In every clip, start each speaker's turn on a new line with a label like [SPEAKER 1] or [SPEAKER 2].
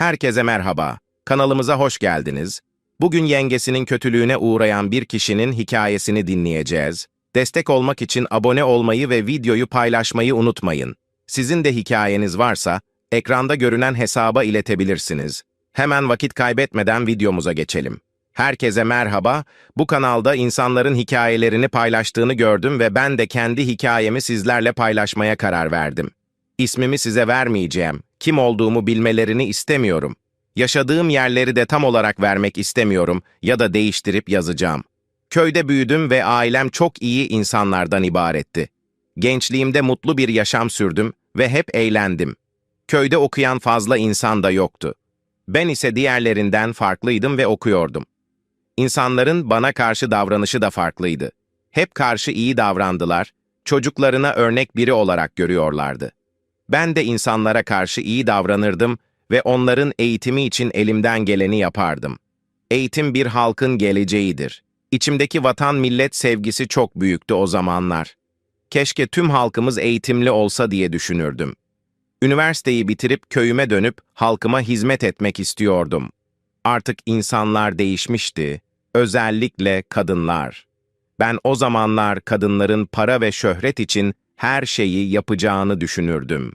[SPEAKER 1] Herkese merhaba. Kanalımıza hoş geldiniz. Bugün yengesinin kötülüğüne uğrayan bir kişinin hikayesini dinleyeceğiz. Destek olmak için abone olmayı ve videoyu paylaşmayı unutmayın. Sizin de hikayeniz varsa ekranda görünen hesaba iletebilirsiniz. Hemen vakit kaybetmeden videomuza geçelim. Herkese merhaba. Bu kanalda insanların hikayelerini paylaştığını gördüm ve ben de kendi hikayemi sizlerle paylaşmaya karar verdim. İsmimi size vermeyeceğim. Kim olduğumu bilmelerini istemiyorum. Yaşadığım yerleri de tam olarak vermek istemiyorum ya da değiştirip yazacağım. Köyde büyüdüm ve ailem çok iyi insanlardan ibaretti. Gençliğimde mutlu bir yaşam sürdüm ve hep eğlendim. Köyde okuyan fazla insan da yoktu. Ben ise diğerlerinden farklıydım ve okuyordum. İnsanların bana karşı davranışı da farklıydı. Hep karşı iyi davrandılar, çocuklarına örnek biri olarak görüyorlardı. Ben de insanlara karşı iyi davranırdım ve onların eğitimi için elimden geleni yapardım. Eğitim bir halkın geleceğidir. İçimdeki vatan millet sevgisi çok büyüktü o zamanlar. Keşke tüm halkımız eğitimli olsa diye düşünürdüm. Üniversiteyi bitirip köyüme dönüp halkıma hizmet etmek istiyordum. Artık insanlar değişmişti, özellikle kadınlar. Ben o zamanlar kadınların para ve şöhret için her şeyi yapacağını düşünürdüm.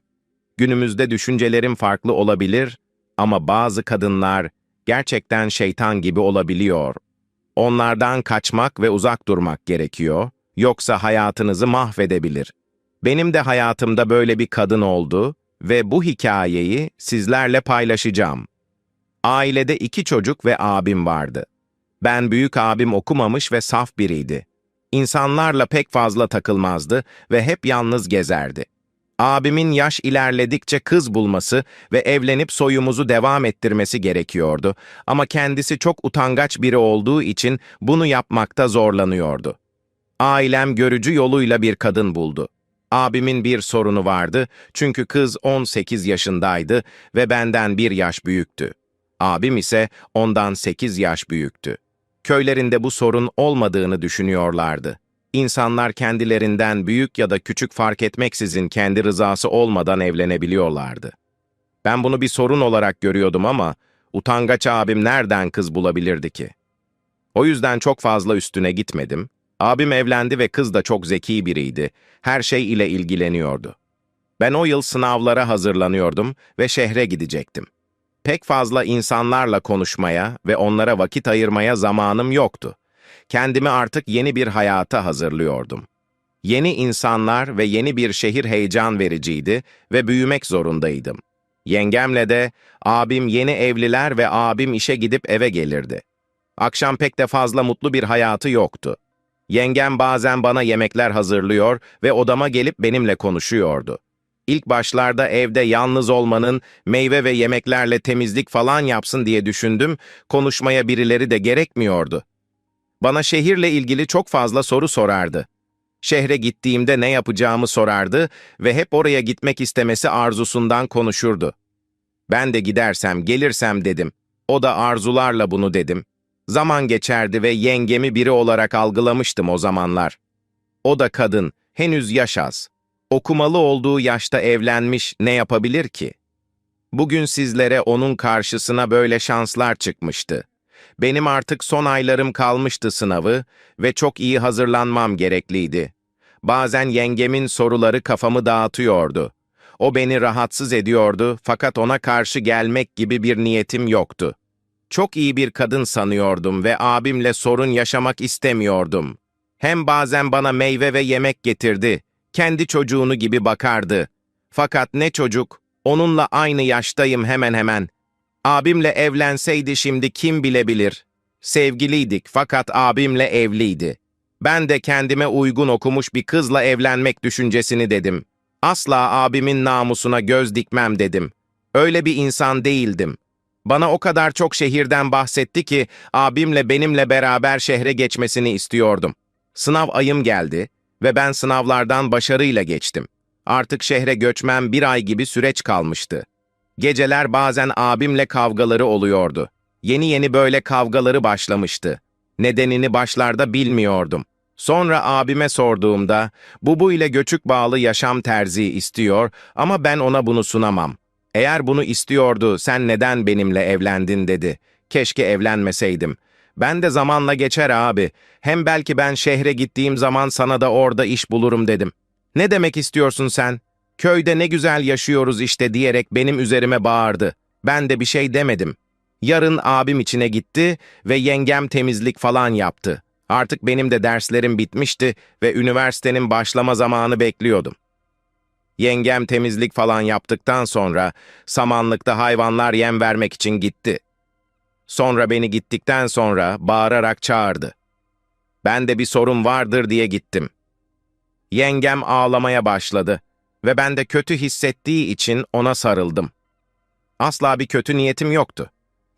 [SPEAKER 1] Günümüzde düşüncelerim farklı olabilir ama bazı kadınlar gerçekten şeytan gibi olabiliyor. Onlardan kaçmak ve uzak durmak gerekiyor, yoksa hayatınızı mahvedebilir. Benim de hayatımda böyle bir kadın oldu ve bu hikayeyi sizlerle paylaşacağım. Ailede iki çocuk ve abim vardı. Ben büyük abim okumamış ve saf biriydi. İnsanlarla pek fazla takılmazdı ve hep yalnız gezerdi. Abimin yaş ilerledikçe kız bulması ve evlenip soyumuzu devam ettirmesi gerekiyordu ama kendisi çok utangaç biri olduğu için bunu yapmakta zorlanıyordu. Ailem görücü yoluyla bir kadın buldu. Abimin bir sorunu vardı çünkü kız 18 yaşındaydı ve benden bir yaş büyüktü. Abim ise ondan 8 yaş büyüktü. Köylerinde bu sorun olmadığını düşünüyorlardı. İnsanlar kendilerinden büyük ya da küçük fark etmeksizin kendi rızası olmadan evlenebiliyorlardı. Ben bunu bir sorun olarak görüyordum ama utangaç abim nereden kız bulabilirdi ki? O yüzden çok fazla üstüne gitmedim. Abim evlendi ve kız da çok zeki biriydi. Her şey ile ilgileniyordu. Ben o yıl sınavlara hazırlanıyordum ve şehre gidecektim. Pek fazla insanlarla konuşmaya ve onlara vakit ayırmaya zamanım yoktu. Kendimi artık yeni bir hayata hazırlıyordum. Yeni insanlar ve yeni bir şehir heyecan vericiydi ve büyümek zorundaydım. Yengemle de abim yeni evliler ve abim işe gidip eve gelirdi. Akşam pek de fazla mutlu bir hayatı yoktu. Yengem bazen bana yemekler hazırlıyor ve odama gelip benimle konuşuyordu. İlk başlarda evde yalnız olmanın, meyve ve yemeklerle temizlik falan yapsın diye düşündüm, konuşmaya birileri de gerekmiyordu. Bana şehirle ilgili çok fazla soru sorardı. Şehre gittiğimde ne yapacağımı sorardı ve hep oraya gitmek istemesi arzusundan konuşurdu. Ben de gidersem, gelirsem dedim. O da arzularla bunu dedim. Zaman geçerdi ve yengemi biri olarak algılamıştım o zamanlar. O da kadın, henüz yaş az. Okumalı olduğu yaşta evlenmiş ne yapabilir ki? Bugün sizlere onun karşısına böyle şanslar çıkmıştı. Benim artık son aylarım kalmıştı sınavı ve çok iyi hazırlanmam gerekliydi. Bazen yengemin soruları kafamı dağıtıyordu. O beni rahatsız ediyordu fakat ona karşı gelmek gibi bir niyetim yoktu. Çok iyi bir kadın sanıyordum ve abimle sorun yaşamak istemiyordum. Hem bazen bana meyve ve yemek getirdi. Kendi çocuğunu gibi bakardı. Fakat ne çocuk, onunla aynı yaştayım hemen hemen. Abimle evlenseydi şimdi kim bilebilir. Sevgiliydik fakat abimle evliydi. Ben de kendime uygun okumuş bir kızla evlenmek düşüncesini dedim. Asla abimin namusuna göz dikmem dedim. Öyle bir insan değildim. Bana o kadar çok şehirden bahsetti ki abimle benimle beraber şehre geçmesini istiyordum. Sınav ayım geldi ve ben sınavlardan başarıyla geçtim. Artık şehre göçmem bir ay gibi süreç kalmıştı. Geceler bazen abimle kavgaları oluyordu. Yeni yeni böyle kavgaları başlamıştı. Nedenini başlarda bilmiyordum. Sonra abime sorduğumda, Bubu ile göçük bağlı yaşam terziği istiyor ama ben ona bunu sunamam. Eğer bunu istiyordu, sen neden benimle evlendin dedi. Keşke evlenmeseydim. Ben de zamanla geçer abi. Hem belki ben şehre gittiğim zaman sana da orada iş bulurum dedim. Ne demek istiyorsun sen? Köyde ne güzel yaşıyoruz işte diyerek benim üzerime bağırdı. Ben de bir şey demedim. Yarın abim içine gitti ve yengem temizlik falan yaptı. Artık benim de derslerim bitmişti ve üniversitenin başlama zamanı bekliyordum. Yengem temizlik falan yaptıktan sonra samanlıkta hayvanlar yem vermek için gitti. Sonra beni gittikten sonra bağırarak çağırdı. Ben de bir sorun vardır diye gittim. Yengem ağlamaya başladı ve ben de kötü hissettiği için ona sarıldım. Asla bir kötü niyetim yoktu.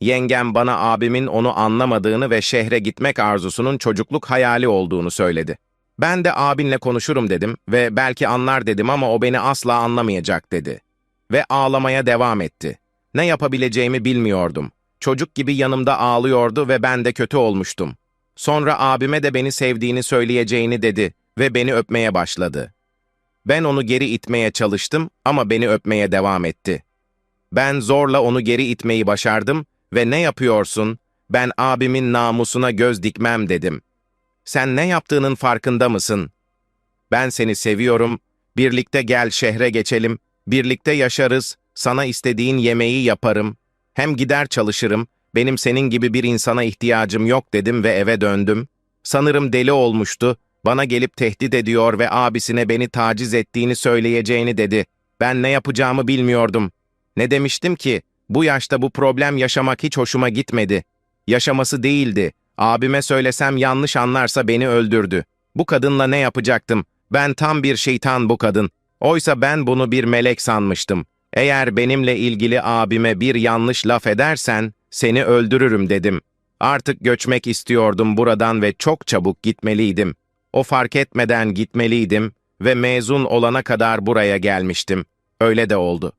[SPEAKER 1] Yengem bana abimin onu anlamadığını ve şehre gitmek arzusunun çocukluk hayali olduğunu söyledi. Ben de abinle konuşurum dedim ve belki anlar dedim ama o beni asla anlamayacak dedi. Ve ağlamaya devam etti. Ne yapabileceğimi bilmiyordum. Çocuk gibi yanımda ağlıyordu ve ben de kötü olmuştum. Sonra abime de beni sevdiğini söyleyeceğini dedi ve beni öpmeye başladı. Ben onu geri itmeye çalıştım ama beni öpmeye devam etti. Ben zorla onu geri itmeyi başardım ve ne yapıyorsun? Ben abimin namusuna göz dikmem dedim. Sen ne yaptığının farkında mısın? Ben seni seviyorum, birlikte gel şehre geçelim, birlikte yaşarız, sana istediğin yemeği yaparım. Hem gider çalışırım, benim senin gibi bir insana ihtiyacım yok dedim ve eve döndüm. Sanırım deli olmuştu, bana gelip tehdit ediyor ve abisine beni taciz ettiğini söyleyeceğini dedi. Ben ne yapacağımı bilmiyordum. Ne demiştim ki? Bu yaşta bu problem yaşamak hiç hoşuma gitmedi. Yaşaması değildi. Abime söylesem yanlış anlarsa beni öldürdü. Bu kadınla ne yapacaktım? Ben tam bir şeytan bu kadın. Oysa ben bunu bir melek sanmıştım. Eğer benimle ilgili abime bir yanlış laf edersen, seni öldürürüm dedim. Artık göçmek istiyordum buradan ve çok çabuk gitmeliydim. O fark etmeden gitmeliydim ve mezun olana kadar buraya gelmiştim. Öyle de oldu.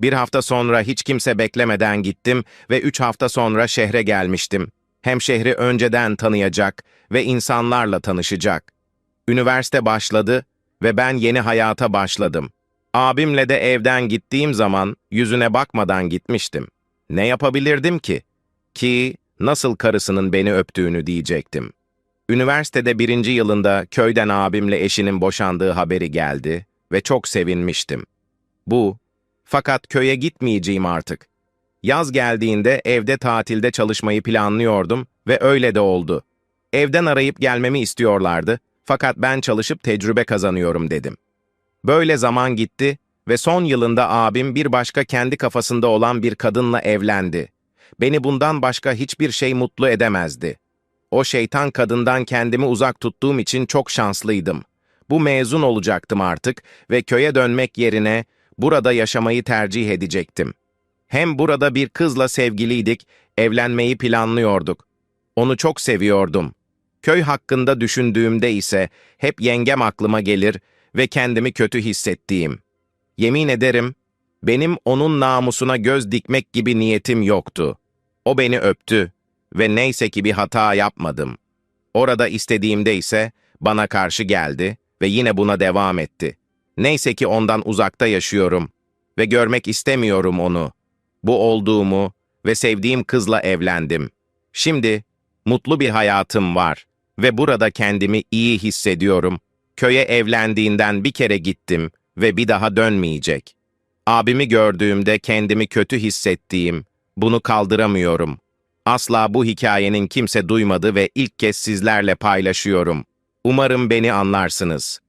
[SPEAKER 1] Bir hafta sonra hiç kimse beklemeden gittim ve üç hafta sonra şehre gelmiştim. Hem şehri önceden tanıyacak ve insanlarla tanışacak. Üniversite başladı ve ben yeni hayata başladım. Abimle de evden gittiğim zaman yüzüne bakmadan gitmiştim. Ne yapabilirdim ki? Ki nasıl karısının beni öptüğünü diyecektim. Üniversitede birinci yılında köyden abimle eşinin boşandığı haberi geldi ve çok sevinmiştim. Bu, fakat köye gitmeyeceğim artık. Yaz geldiğinde evde tatilde çalışmayı planlıyordum ve öyle de oldu. Evden arayıp gelmemi istiyorlardı fakat ben çalışıp tecrübe kazanıyorum dedim. Böyle zaman gitti ve son yılında abim bir başka kendi kafasında olan bir kadınla evlendi. Beni bundan başka hiçbir şey mutlu edemezdi. O şeytan kadından kendimi uzak tuttuğum için çok şanslıydım. Bu mezun olacaktım artık ve köye dönmek yerine burada yaşamayı tercih edecektim. Hem burada bir kızla sevgiliydik, evlenmeyi planlıyorduk. Onu çok seviyordum. Köy hakkında düşündüğümde ise hep yengem aklıma gelir ve kendimi kötü hissettiğim. Yemin ederim, benim onun namusuna göz dikmek gibi niyetim yoktu. O beni öptü ve neyse ki bir hata yapmadım. Orada istediğimde ise bana karşı geldi ve yine buna devam etti. Neyse ki ondan uzakta yaşıyorum ve görmek istemiyorum onu. Bu olduğumu ve sevdiğim kızla evlendim. Şimdi mutlu bir hayatım var ve burada kendimi iyi hissediyorum. Köye evlendiğinden bir kere gittim ve bir daha dönmeyecek. Abimi gördüğümde kendimi kötü hissettiğim, bunu kaldıramıyorum. Asla bu hikayenin kimse duymadı ve ilk kez sizlerle paylaşıyorum. Umarım beni anlarsınız.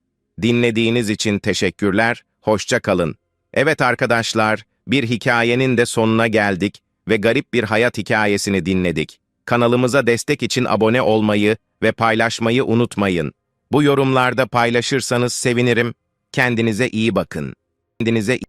[SPEAKER 1] Dinlediğiniz için teşekkürler, hoşça kalın. Evet arkadaşlar, bir hikayenin de sonuna geldik ve garip bir hayat hikayesini dinledik. Kanalımıza destek için abone olmayı ve paylaşmayı unutmayın. Bu yorumlarda paylaşırsanız sevinirim. Kendinize iyi bakın. Kendinize